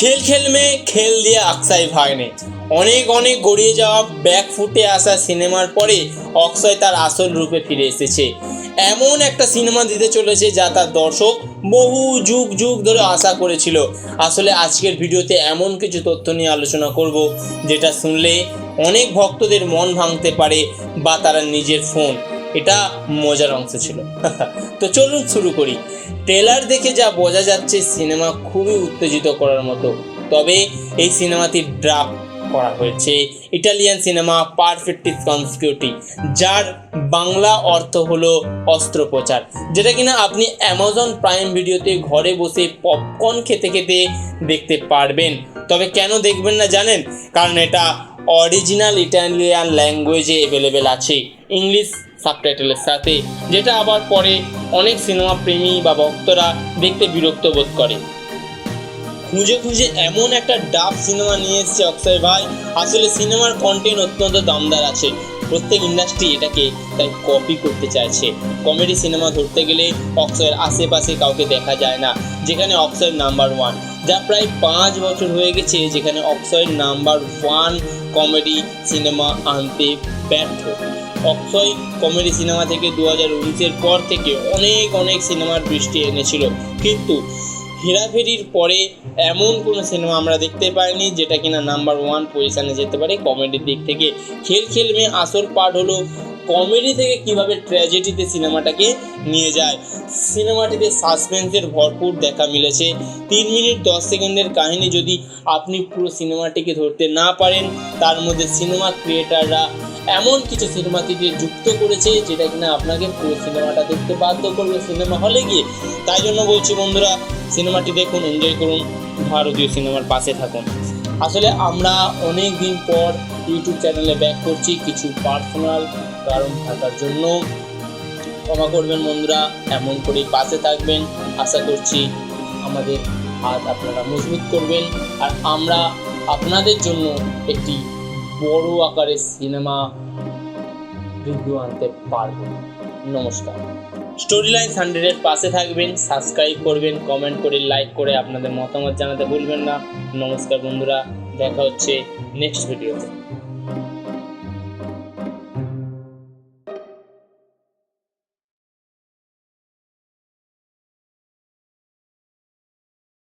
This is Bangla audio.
খেল মে খেল দিয়ে আকসাই ভাগনে অনেক অনেক গড়িয়ে যাওয়া ব্যাক ফুটে আসা সিনেমার পরে অক্ষয় তার আসল রূপে ফিরে এসেছে। এমন একটা সিনেমা দিতে চলেছে যা তার দর্শক বহু যুগ যুগ ধরে আশা করেছিল। আসলে আজকের ভিডিওতে এমন কিছু তথ্য নিয়ে আলোচনা করব, যেটা শুনলে অনেক ভক্তদের মন ভাঙতে পারে বা তারা নিজের ফোন এটা মজার অংশ ছিল। তো চলুন শুরু করি। ট্রেলার দেখে যা বোঝা যাচ্ছে, সিনেমা খুবই উত্তেজিত করার মতো। তবে এই সিনেমাটি ড্রাফ করা হয়েছে। ইটালিয়ান সিনেমা পারফেক্টিস কনসিকিউটি, যার বাংলা অর্থ হলো অস্ত্রোপচার, যেটা কিনা আপনি অ্যামাজন প্রাইম ভিডিওতে ঘরে বসে পপকর্ন খেতে খেতে দেখতে পারবেন। তবে কেন দেখবেন না জানেন? কারণ এটা অরিজিনাল ইটালিয়ান ল্যাঙ্গুয়েজে অ্যাভেলেবেল আছে ইংলিশ সাবটাইটেলের সাথে, যেটা আবার পরে অনেক সিনেমা প্রেমী বা ভক্তরা দেখতে বিরক্ত বোধ করে। খুঁজে খুঁজে এমন একটা ডাব সিনেমা নিয়ে এসেছে অক্ষয় ভাই। আসলে সিনেমার কন্টেন্ট অত্যন্ত দমদার আছে। প্রত্যেক ইন্ডাস্ট্রি এটাকে তাই কপি করতে চাইছে। কমেডি সিনেমা ধরতে গেলে অক্ষয়ের আশেপাশে কাউকে দেখা যায় না, যেখানে অক্ষয়ের নাম্বার ওয়ান যা প্রায় পাঁচ বছর হয়ে গেছে, যেখানে অক্ষয়ের নাম্বার ওয়ান কমেডি সিনেমা আনতে ব্যর্থ। অক্ষয় কমেডি সিনেমা থেকে দু হাজার উনিশের পর থেকে অনেক অনেক সিনেমার বৃষ্টি এনেছিল। কিন্তু হেরাফেরির পরে এমন কোনো সিনেমা আমরা দেখতে পাইনি, যেটা কিনা নাম্বার ওয়ান পজিশানে যেতে পারে কমেডির দিক থেকে। খেল খেল মে আসল পার্ট হলো কমেডি থেকে কীভাবে ট্র্যাজেডিতে সিনেমাটাকে নিয়ে যায়? সিনেমাটিতে সাসপেন্সের ভরপুর দেখা মিলেছে। তিন মিনিট দশ সেকেন্ডের কাহিনী যদি আপনি পুরো সিনেমাটিকে ধরতে না পারেন, তার মধ্যে সিনেমা ক্রিয়েটাররা এমন কিছু সিনেমাটিতে যুক্ত করেছে, যেটা কিনা আপনাকে পুরো সিনেমাটা দেখতে বাধ্য করবে। সিনেমা হলে গিয়ে। তাই জন্য বলছি বন্ধুরা সিনেমাটি দেখুন এনজয় করুন, ভারতীয় সিনেমার পাশে থাকুন। আসলে আমরা অনেক দিন পর ইউটিউব চ্যানেলে ব্যাক করছি, কিছু পার্সোনাল কারণ থাকার জন্য ক্ষমা করবেন বন্ধুরা, এমন করেই পাশে থাকবেন। আশা করছি আমাদের হাত আপনারা মজবুত করবেন। আর আমরা আপনাদের জন্য একটি বড় আকারের সিনেমা রিভিউ আনতে পারব। নমস্কার। স্টোরি লাইন হান্ড্রেডের পাশে থাকবেন সাবস্ক্রাইব করবেন কমেন্ট করে লাইক করে আপনাদের মতামত জানাতে ভুলবেন না। নমস্কার বন্ধুরা, দেখা হচ্ছে নেক্সট ভিডিওতে